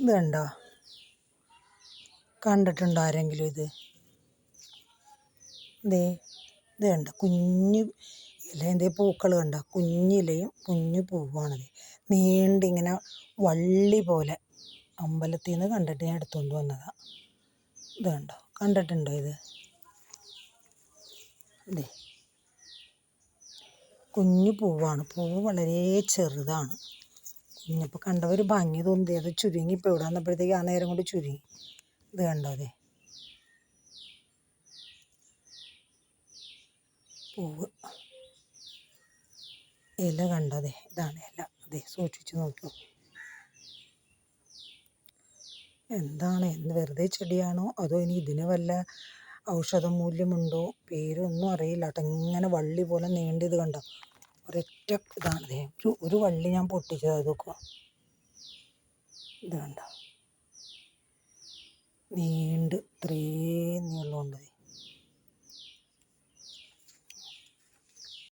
ഇത് കണ്ടോ കണ്ടിട്ടുണ്ടോ ആരെങ്കിലും ഇത്? ദേ ഇത് കണ്ടോ. കുഞ്ഞു ഇല എന്തേ പൂക്കൾ കണ്ടോ. കുഞ്ഞിലയും കുഞ്ഞു പൂവാണത് നീണ്ടിങ്ങനെ വള്ളി പോലെ അമ്പലത്തിൽ നിന്ന് കണ്ടിട്ട് ഞാൻ എടുത്തുകൊണ്ട് വന്നതാണ് ഇത് കണ്ടോ? കണ്ടിട്ടുണ്ടോ ഇത്? കുഞ്ഞു പൂവാണ്. പൂവ് വളരെ ചെറുതാണ്. കുഞ്ഞിപ്പോൾ കണ്ടവർ ഭംഗി തോന്നി. അത് ചുരുങ്ങി ഇപ്പോൾ ഇവിടെ വന്നപ്പോഴത്തേക്ക് ആ നേരം കൊണ്ട് ചുരുങ്ങി. ഇത് കണ്ടോ അതെ പൂവ്. ഇല കണ്ടതേ ഇതാണ് ഇല. അതെ സൂക്ഷിച്ച് നോക്കൂ. എന്താണ്? എന്ന് വെറുതെ ചെടിയാണോ? അതോ ഇനി ഇതിന് വല്ല ഔഷധ മൂല്യമുണ്ടോ പേരൊന്നും അറിയില്ല കേട്ടോ. ഇങ്ങനെ വള്ളി പോലെ നീണ്ടിത് കണ്ടോ? ഒരൊറ്റ ഇതാണ്. ഒരു ഒരു വള്ളി ഞാൻ പൊട്ടിച്ചത് നോക്കുക ഇത് കണ്ട? നീണ്ട് ഇത്രേ